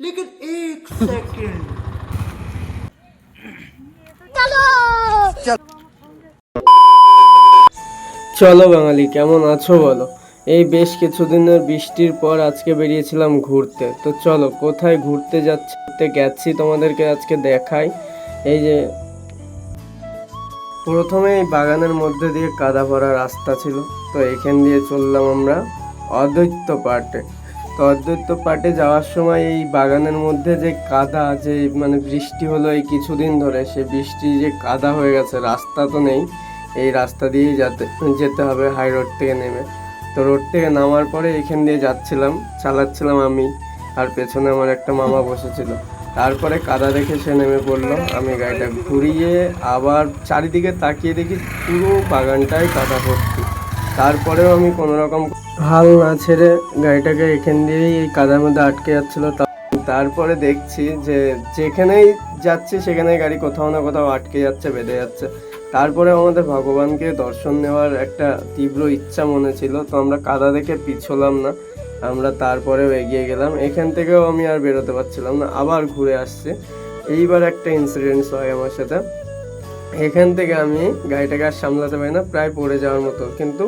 लेकिन एक सेकंड চলো বাঙালি কেমন আছো বলো এই বেশ কিছুদিনের বৃষ্টির পর আজকে বেরিয়েছিলাম ঘুরতে তো চলো কোথায় ঘুরতে যাচ্ছি ঘুরতে গেছি তোমাদেরকে আজকে দেখাই এই যে প্রথমে এই বাগানের মধ্যে দিয়ে কাদা ভরা রাস্তা ছিল তো এখান দিয়ে চললাম আমরা অদ্বৈত পার্টে তো অদ্বৈত পার্টে যাওয়ার সময় এই বাগানের মধ্যে যে কাদা, যে মানে বৃষ্টি হলো এই কিছুদিন ধরে, সে বৃষ্টি যে কাদা হয়ে গেছে, রাস্তা তো নেই। এই রাস্তা দিয়েই যেতে যেতে হবে, হাই রোড থেকে নেমে। তো রোড থেকে নামার পরে এখান দিয়ে যাচ্ছিলাম, চালাচ্ছিলাম আমি, আর পেছনে আমার একটা মামা বসেছিল। তারপরে কাদা দেখে সে নেমে পড়ল, আমি গাড়িটা ঘুরিয়ে আবার চারিদিকে তাকিয়ে দেখি পুরো বাগানটাই কাদা ভর্তি। তারপরেও আমি কোনো রকম হাল না ছেড়ে গাড়িটাকে এখান দিয়েই এই কাদার মধ্যে আটকে যাচ্ছিল। তারপরে দেখছি যে যেখানেই যাচ্ছি সেখানে গাড়ি কোথাও না কোথাও আটকে যাচ্ছে, বেঁধে যাচ্ছে। তারপরে আমাদের ভগবানকে দর্শন নেওয়ার একটা তীব্র ইচ্ছা মনে ছিল, তো আমরা কাদা দেখে পিছলাম না। আমরা তারপরেও এগিয়ে গেলাম। এখান থেকেও আমি আর বেরোতে পারছিলাম না, আবার ঘুরে আসছে। এইবার একটা ইনসিডেন্টস হয় আমার সাথে। এখান থেকে আমি গাড়িটাকে আর সামলাতে পারি না, প্রায় পড়ে যাওয়ার মতো, কিন্তু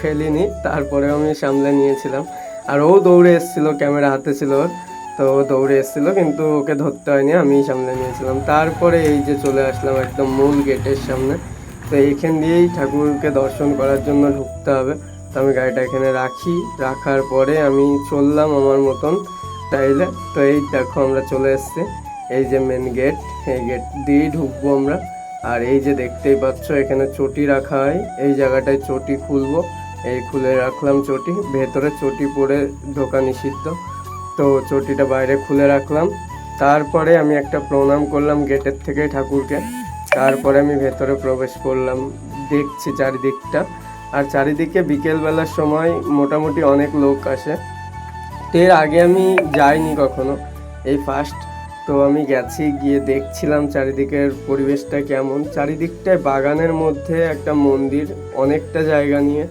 ফেলিনি। তারপরে আমি সামলে নিয়েছিলাম। আর ও দৌড়ে এসেছিল, ক্যামেরা হাতে ছিল তো ও দৌড়ে এসেছিল, কিন্তু ওকে ধরতে হয়নি, আমি সামলে নিয়েছিলাম। তারপরে এই যে চলে আসলাম একদম মূল গেটের সামনে, তো এইখান দিয়েই ঠাকুরকে দর্শন করার জন্য ঢুকতে হবে। তো আমি গাড়িটা এখানে রাখি, রাখার পরে আমি চললাম আমার মতন তাইলে। তো এই দেখো আমরা চলে এসেছি, এই যে মেন গেট এই গেট দিয়েই ঢুকবো আমরা। আর এই যে দেখতেই পাচ্ছ, এখানে চটি রাখা হয়। এই জায়গাটায় চটি খুলবো। এই খুলে রাখলাম চটি। ভেতরে চটি পরে ঢোকা নিষিদ্ধ। তো চটিটা বাইরে খুলে রাখলাম। তারপরে আমি একটা প্রণাম করলাম গেটের থেকে ঠাকুরকে। তারপরে আমি ভেতরে প্রবেশ করলাম। দেখছি চারিদিকটা। আর চারিদিকে বিকেলবেলার সময় মোটামুটি অনেক লোক আসে। তো এর আগে আমি যাইনি কখনো। এই ফার্স্ট তো আমি গেছি, গিয়ে দেখছিলাম চারিদিকের পরিবেশটা কেমন। চারিদিকটায় বাগানের মধ্যে একটা মন্দির, অনেকটা জায়গা নিয়ে।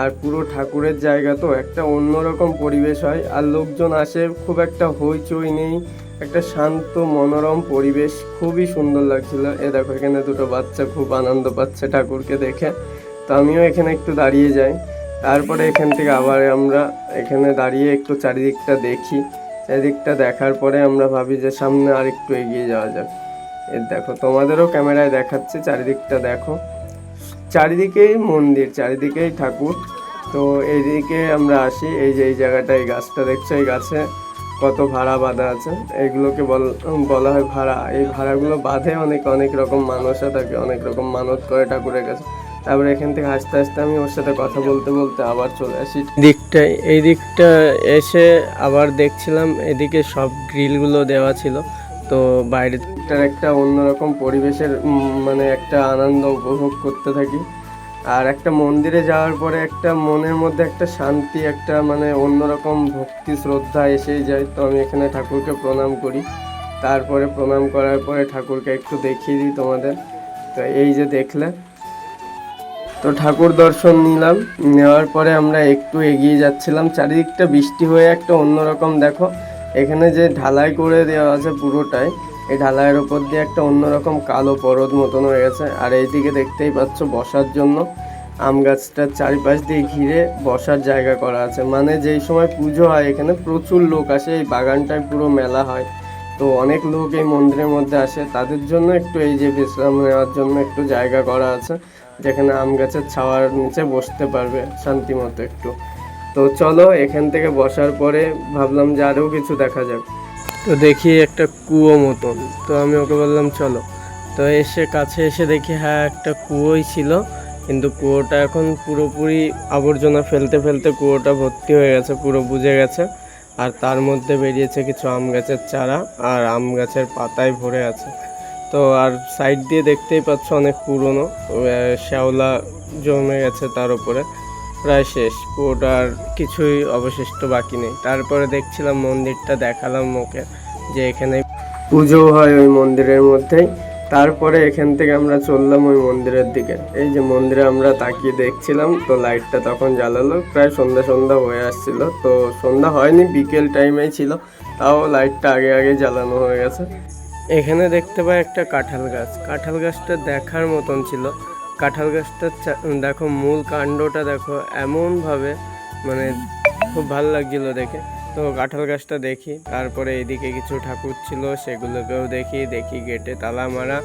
আর পুরো ঠাকুরের জায়গা তো একটা অন্যরকম পরিবেশ হয়। আর লোকজন আসে, খুব একটা হইচই নেই। একটা শান্ত, মনোরম পরিবেশ, খুবই সুন্দর লাগছিল। এ দেখো, এখানে দুটো বাচ্চা, খুব আনন্দ পাচ্ছে ঠাকুরকে দেখে। তো আমিও এখানে একটু দাঁড়িয়ে যাই। তারপরে এখান থেকে আবার আমরা এখানে দাঁড়িয়ে একটু চারিদিকটা দেখি। চারিদিকটা দেখার পরে আমরা ভাবি যে সামনে আর একটু এগিয়ে যাওয়া যাক। এর দেখো, তোমাদেরও ক্যামেরায় দেখাচ্ছে, চারিদিকটা দেখো। চারিদিকেই মন্দির, চারিদিকেই ঠাকুর। তো এইদিকে আমরা আসি, এই যে এই জায়গাটা, এই গাছটা দেখছ? এই গাছে কত ভাড়া বাঁধা আছে। এইগুলোকে বল, বলা হয় ভাড়া। এই ভাড়াগুলো বাঁধে অনেক অনেক রকম মানুষরা থাকে, অনেক রকম মানত করে ঠাকুরের কাছে। তারপরে এখান থেকে হাসতে হাসতে আমি ওর সাথে কথা বলতে বলতে আবার চলে আসি। দিকটায় এই দিকটা এসে আবার দেখছিলাম এদিকে সব গ্রিলগুলো দেওয়া ছিল। তো বাইরেটার একটা অন্যরকম পরিবেশের মানে একটা আনন্দ উপভোগ করতে থাকি। আর একটা মন্দিরে যাওয়ার পরে একটা মনের মধ্যে একটা শান্তি একটা মানে অন্যরকম ভক্তি শ্রদ্ধা এসেই যায়। তো আমি এখানে ঠাকুরকে প্রণাম করি। তারপরে প্রণাম করার পরে ঠাকুরকে একটু দেখিয়ে দিই তোমাদের। তো এই যে দেখলে তো ঠাকুর দর্শন নিলাম। নেওয়ার পরে আমরা একটু এগিয়ে যাচ্ছিলাম। চারিদিকটা বৃষ্টি হয়ে একটা অন্যরকম, দেখো। এখানে যে ঢালাই করে দেওয়া আছে পুরোটাই, এই ঢালাইয়ের ওপর দিয়ে একটা অন্যরকম কালো পরদ মতন হয়ে গেছে। আর এইদিকে দেখতেই পাচ্ছ বসার জন্য আম গাছটার চারিপাশ দিয়ে ঘিরে বসার জায়গা করা আছে। মানে যেই সময় পুজো হয় এখানে প্রচুর লোক আসে, এই বাগানটায় পুরো মেলা হয়। তো অনেক লোক এই মন্দিরের মধ্যে আসে। তাদের জন্য একটু এই যে বিশ্রাম নেওয়ার জন্য একটু জায়গা করা আছে। যেখানে আম গাছের ছাওয়ার নিচে বসতে পারবে শান্তি মতো একটু। তো চলো, এখান থেকে বসার পরে ভাবলাম যে আরও কিছু দেখা যাক। তো দেখি একটা কুয়ো মতন। তো আমি ওকে বললাম, চলো। তো এসে কাছে এসে দেখি হ্যাঁ একটা কুয়োই ছিল। কিন্তু কুয়োটা এখন পুরোপুরি আবর্জনা ফেলতে ফেলতে কুয়োটা ভর্তি হয়ে গেছে, পুরো বুঝে গেছে। আর তার মধ্যে বেরিয়েছে কিছু আম গাছের চারা আর আম গাছের পাতায় ভরে আছে। তো আর সাইড দিয়ে দেখতেই পাচ্ছ অনেক পুরনো। শ্যাওলা জমে গেছে তার উপরে। প্রায় শেষ। আর কিছুই অবশিষ্ট বাকি নেই। তারপরে দেখছিলাম মন্দিরটা দেখালাম ওকে, যে এখানে পুজো হয় ওই মন্দিরের মধ্যেই। তারপরে এখান থেকে আমরা চললাম ওই মন্দিরের দিকে। এই যে মন্দিরে আমরা তাকিয়ে দেখছিলাম, তো লাইটটা তখন জ্বালালো। প্রায় সন্ধ্যা সন্ধ্যা হয়ে আসছিল। তো সন্ধ্যা হয়নি, বিকেল টাইমেই ছিল। তাও লাইটটা আগে আগে জ্বালানো হয়ে গেছে। এখানে দেখতে পাই একটা কাঁঠাল গাছ। কাঁঠাল গাছটা দেখার মতন ছিল। কাঁঠাল গাছটার দেখো মূল কাণ্ডটা দেখো এমনভাবে মানে খুব ভালো লাগছিল দেখে। তো কাঁঠাল গাছটা দেখি, তারপরে এদিকে কিছু ঠাকুর ছিল, সেগুলোকেও দেখি দেখি গেটে তালা মারা।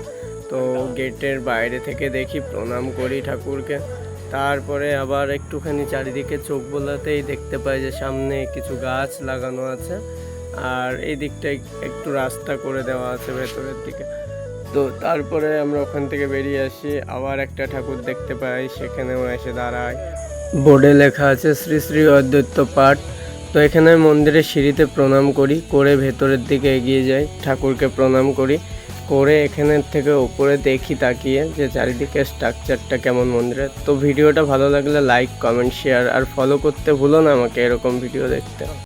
তো গেটের বাইরে থেকে দেখি, প্রণাম করি ঠাকুরকে। তারপরে আবার একটুখানি চারিদিকে চোখ বোলাতেই দেখতে পাই যে সামনে কিছু গাছ লাগানো আছে। আর এই দিকটায় একটু রাস্তা করে দেওয়া আছে ভেতরের দিকে। তো তারপরে আমরা ওখান থেকে বেরিয়ে আসি, আবার একটা ঠাকুর দেখতে পাই সেখানেও এসে দাঁড়ায়। বোর্ডে লেখা আছে, শ্রী শ্রী অদ্বৈত পাঠ। তো এখানে মন্দিরের সিঁড়িতে প্রণাম করি, করে ভেতরের দিকে এগিয়ে যাই, ঠাকুরকে প্রণাম করি। করে এখানের থেকে ওপরে দেখি তাকিয়ে যে চারিদিকে স্ট্রাকচারটা কেমন মন্দিরের। তো ভিডিওটা ভালো লাগলে লাইক, কমেন্ট, শেয়ার আর ফলো করতে ভুলো না আমাকে এরকম ভিডিও দেখতে।